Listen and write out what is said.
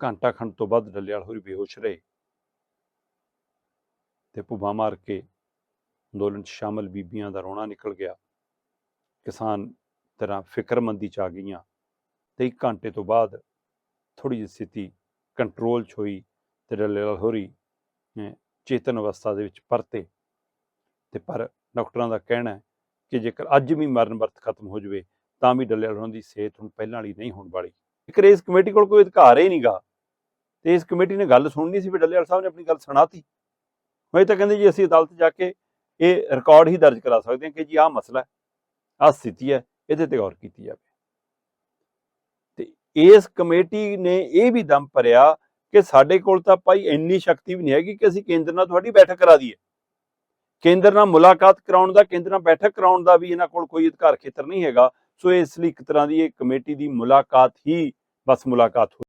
ਘੰਟਾ ਖੰਡ ਤੋਂ ਬਾਅਦ ਡੱਲੇਵਾਲ ਹੋਰੀ ਬੇਹੋਸ਼ ਰਹੇ ਤੇ ਭੁੱਬਾ ਮਾਰ ਕੇ ਅੰਦੋਲਨ 'ਚ ਸ਼ਾਮਲ ਬੀਬੀਆਂ ਦਾ ਰੋਣਾ ਨਿਕਲ ਗਿਆ। ਕਿਸਾਨ ਤਰ੍ਹਾਂ ਫਿਕਰਮੰਦੀ ਚ ਆ ਗਈਆਂ ਤੇ ਇੱਕ ਘੰਟੇ ਤੋਂ ਬਾਅਦ ਥੋੜੀ ਜਿਹੀ ਸਥਿਤੀ ਕੰਟਰੋਲ 'ਚ ਹੋਈ ਤੇ ਡੱਲੇਵਾਲ ਹੋਰੀ ਚੇਤਨ ਅਵਸਥਾ ਦੇ ਵਿੱਚ ਪਰਤੇ। ਤੇ ਪਰ ਡਾਕਟਰਾਂ ਦਾ ਕਹਿਣਾ ਹੈ ਕਿ ਜੇਕਰ ਅੱਜ ਵੀ ਮਰਨ ਵਰਤ ਖਤਮ ਹੋ ਜਾਵੇ, ਤਾਂ ਵੀ ਡੱਲੇਵਾਲ ਹੋਰਾਂ ਦੀ ਸਿਹਤ ਹੁਣ ਪਹਿਲਾਂ ਵਾਲੀ ਨਹੀਂ ਹੋਣ ਵਾਲੀ। ਜੇਕਰ ਇਸ ਕਮੇਟੀ ਕੋਲ ਕੋਈ ਅਧਿਕਾਰ ਹੀ ਨਹੀਂਗਾ। ਤੇ ਇਸ ਕਮੇਟੀ ਨੇ ਗੱਲ ਸੁਣਨੀ ਸੀ ਵੀ ਡੱਲੇਵਾਲ ਸਾਹਿਬ ਨੇ ਆਪਣੀ ਗੱਲ ਸੁਣਾਤੀ। ਉਹ ਤਾਂ ਕਹਿੰਦੇ ਜੀ, ਅਸੀਂ ਅਦਾਲਤ ਜਾ ਕੇ ਇਹ ਰਿਕਾਰਡ ਹੀ ਦਰਜ ਕਰਾ ਸਕਦੇ ਹਾਂ ਕਿ ਜੀ ਆਹ ਮਸਲਾ ਹੈ, ਆਹ ਸਥਿਤੀ ਹੈ, ਇਹਦੇ ਤੇ ਗੌਰ ਕੀਤੀ ਜਾਵੇ। ਤੇ ਇਸ ਕਮੇਟੀ ਨੇ ਇਹ ਵੀ ਦਮ ਭਰਿਆ ਕਿ ਸਾਡੇ ਕੋਲ ਤਾਂ ਭਾਈ ਇੰਨੀ ਸ਼ਕਤੀ ਵੀ ਨਹੀਂ ਹੈਗੀ ਕਿ ਅਸੀਂ ਕੇਂਦਰ ਨਾਲ ਤੁਹਾਡੀ ਬੈਠਕ ਕਰਾ ਦਈਏ। ਕੇਂਦਰ ਨਾਲ ਮੁਲਾਕਾਤ ਕਰਾਉਣ ਦਾ, ਕੇਂਦਰ ਨਾਲ ਬੈਠਕ ਕਰਾਉਣ ਦਾ ਵੀ ਇਹਨਾਂ ਕੋਲ ਕੋਈ ਅਧਿਕਾਰ ਖੇਤਰ ਨਹੀਂ ਹੈਗਾ। ਸੋ ਇਸ ਲਈ ਇੱਕ ਤਰ੍ਹਾਂ ਦੀ ਇਹ ਕਮੇਟੀ ਦੀ ਮੁਲਾਕਾਤ ਹੀ ਬਸ ਮੁਲਾਕਾਤ ਹੋਈ।